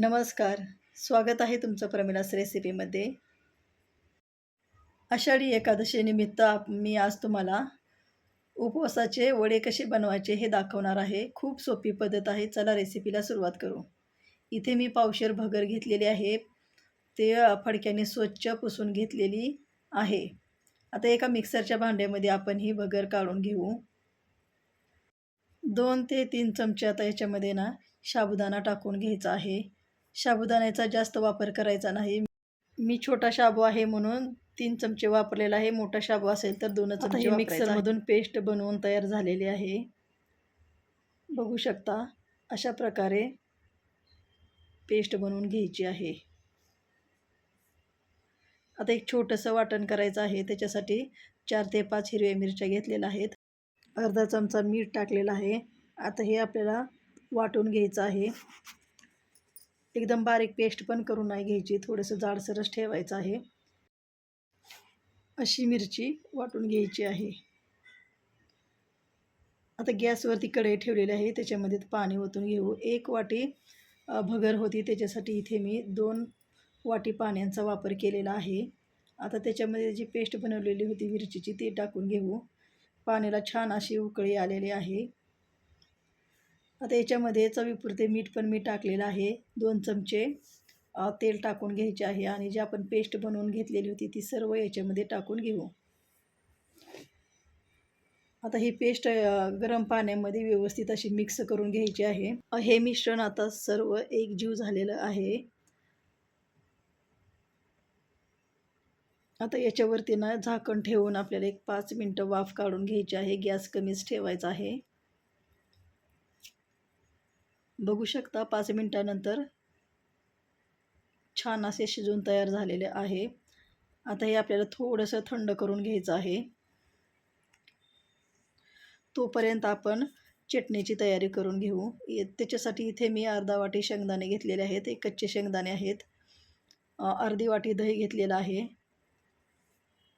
नमस्कार स्वागत आहे तुमचं प्रमिलास रेसिपीमध्ये. आषाढी एकादशीनिमित्त आप- मी आज तुम्हाला उपवासाचे वडे कसे बनवायचे हे दाखवणार आहे. खूप सोपी पद्धत आहे. चला रेसिपीला सुरुवात करू. इथे मी पावशेर भगर घेतलेली आहे. ते फडक्याने स्वच्छ पुसून घेतलेली आहे. आता एका मिक्सरच्या भांड्यामध्ये आपण ही भगर काढून घेऊ. दोन ते तीन चमचे आता याच्यामध्ये ना साबुदाणा टाकून घ्यायचा आहे. साबुदाण्याचा जास्त वापर करायचा नाही. मी छोटा शाबू आहे म्हणून तीन चमचे वापरलेला आहे. मोठा शाबू असेल तर दोनच आता चमचे मिक्सरमधून पेस्ट बनवून तयार झालेली आहे. बघू शकता अशा प्रकारे पेस्ट बनवून घ्यायची आहे. आता एक छोटंसं वाटण करायचं आहे. त्याच्यासाठी चार ते पाच हिरव्या मिरच्या घेतलेल्या आहेत. अर्धा चमचा मीठ टाकलेलं आहे. आता हे आपल्याला वाटून घ्यायचं आहे. एकदम बारीक पेस्ट पण करून नाही घ्यायची थोडंसं जाडसरच ठेवायचं आहे. अशी मिरची वाटून घ्यायची आहे. आता गॅसवरती कढई ठेवलेली आहे त्याच्यामध्ये पाणी ओतून घेऊ. एक वाटी भगर होती त्याच्यासाठी इथे मी दोन वाटी पाण्याचा वापर केलेला आहे. आता त्याच्यामध्ये जी पेस्ट बनवलेली होती मिरचीची ती टाकून घेऊ. पाण्याला छान अशी उकळी आलेली आहे. आता याच्यामध्ये चवीपुरते मीठ पण मी टाकलेलं आहे. दोन चमचे तेल टाकून घ्यायचे आहे आणि जी आपण पेस्ट बनवून घेतलेली होती ती सर्व याच्यामध्ये टाकून घेऊ. आता ही पेस्ट गरम पाण्यामध्ये व्यवस्थित अशी मिक्स करून घ्यायची आहे. हे मिश्रण आता सर्व एकजीव झालेलं आहे. आता याच्यावरती ना झाकण ठेवून आपल्याला एक पाच मिनटं वाफ काढून घ्यायची आहे. गॅस कमीच ठेवायचा आहे. बघू शकता पाच मिनटानंतर छान असे शिजून तयार झालेले आहे. आता हे आपल्याला थोडंसं थंड करून घ्यायचं आहे. तोपर्यंत आपण चटणीची तयारी करून घेऊ. त्याच्यासाठी इथे मी अर्धा वाटी शेंगदाणे घेतलेले आहेत. एक कच्चे शेंगदाणे आहेत. अर्धी वाटी दही घेतलेलं आहे.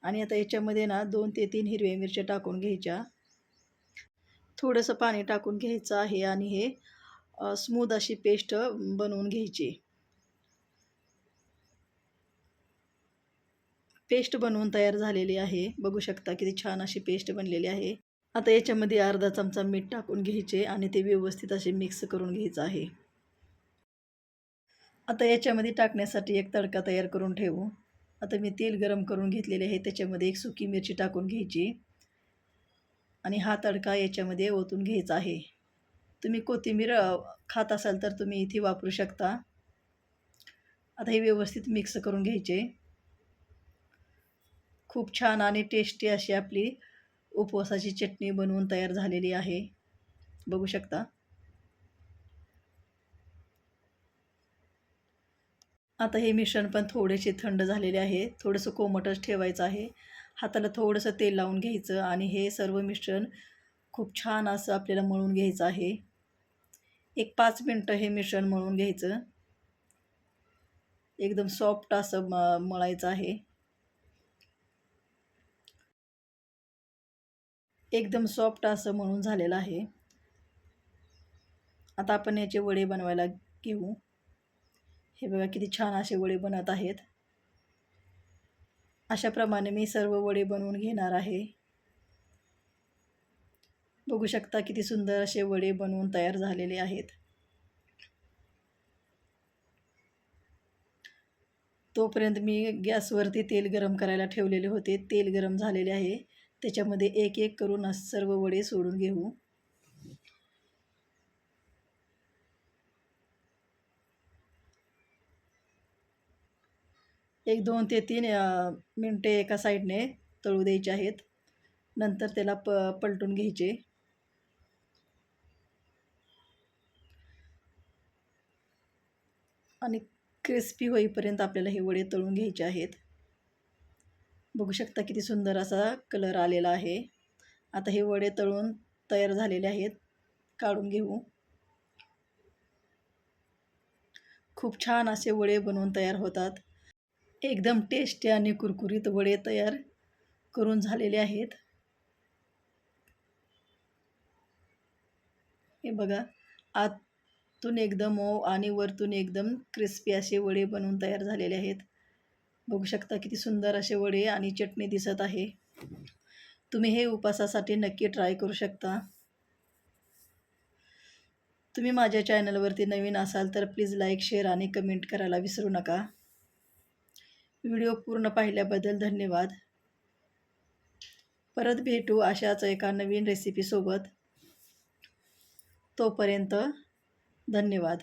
आणि आता याच्यामध्ये ना दोन ते तीन हिरव्या मिरच्या टाकून घ्यायच्या. थोडंसं पाणी टाकून घ्यायचं आहे आणि हे स्मूद अशी पेस्ट बनवून घ्यायची. पेस्ट बनवून तयार झालेली आहे. बघू शकता किती छान अशी पेस्ट बनलेली आहे. आता याच्यामध्ये अर्धा चमचा मीठ टाकून घ्यायचे आणि ते व्यवस्थित असे मिक्स करून घ्यायचं आहे. आता याच्यामध्ये टाकण्यासाठी एक तडका तयार करून ठेवू. आता मी तेल गरम करून घेतलेले आहे. त्याच्यामध्ये एक सुकी मिरची टाकून घ्यायची. आणि हा तडका याच्यामध्ये ओतून घ्यायचा आहे. तुम्ही कोथिंबीर खात असाल तर तुम्ही इथे वापरू शकता. आता हे व्यवस्थित मिक्स करून घ्यायचे. खूप छान आणि टेस्टी अशी आपली उपवासाची चटणी बनवून तयार झालेली आहे. बघू शकता. आता हे मिश्रण पण थोडेसे थंड झालेले आहे. थोडंसं कोमटच ठेवायचं आहे. हाताला थोडंसं तेल लावून घ्यायचं आणि हे सर्व मिश्रण खूप छान असं आपल्याला मळून घ्यायचं आहे. एक पाच मिनटं हे मिश्रण मळून घ्यायचं. एकदम सॉफ्ट असं म मळायचं आहे. एकदम सॉफ्ट असं म्हणून झालेलं आहे. आता आपण याचे वडे बनवायला घेऊ. हे बघा किती छान असे वडे बनत आहेत. अशाप्रमाणे मी सर्व वडे बनवून घेणार आहे. बघू शकता किती सुंदर असे वडे बनवून तयार झालेले आहेत. तोपर्यंत मी गॅसवरती तेल गरम करायला ठेवलेले होते. तेल गरम झालेले आहे. त्याच्यामध्ये एक एक करून सर्व वडे सोडून घेऊ. एक दोन ते तीन मिनटे एका साईडने तळू द्यायचे आहेत. नंतर त्याला प पलटून घ्यायचे. आणि क्रिस्पी होईपर्यंत आपल्याला हे वडे तळून घ्यायचे आहेत. बघू शकता किती सुंदर असा कलर आलेला आहे. आता हे वडे तळून तयार झालेले आहेत. काढून घेऊ. खूप छान असे वडे बनवून तयार होतात. एकदम टेस्टी आणि कुरकुरीत वडे तयार करून झालेले आहेत. हे बघा आत आतून एकदम मऊ आणि वरतून एकदम क्रिस्पी असे वडे बनवून तयार झालेले आहेत. बघू शकता किती सुंदर असे वडे आणि चटणी दिसत आहे. तुम्ही हे उपासासाठी नक्की ट्राय करू शकता. तुम्ही माझ्या चॅनलवरती नवीन असाल तर प्लीज लाईक शेअर आणि कमेंट करायला विसरू नका. व्हिडिओ पूर्ण पाहिल्याबद्दल धन्यवाद. परत भेटू अशाच एका नवीन रेसिपीसोबत तोपर्यंत धन्यवाद.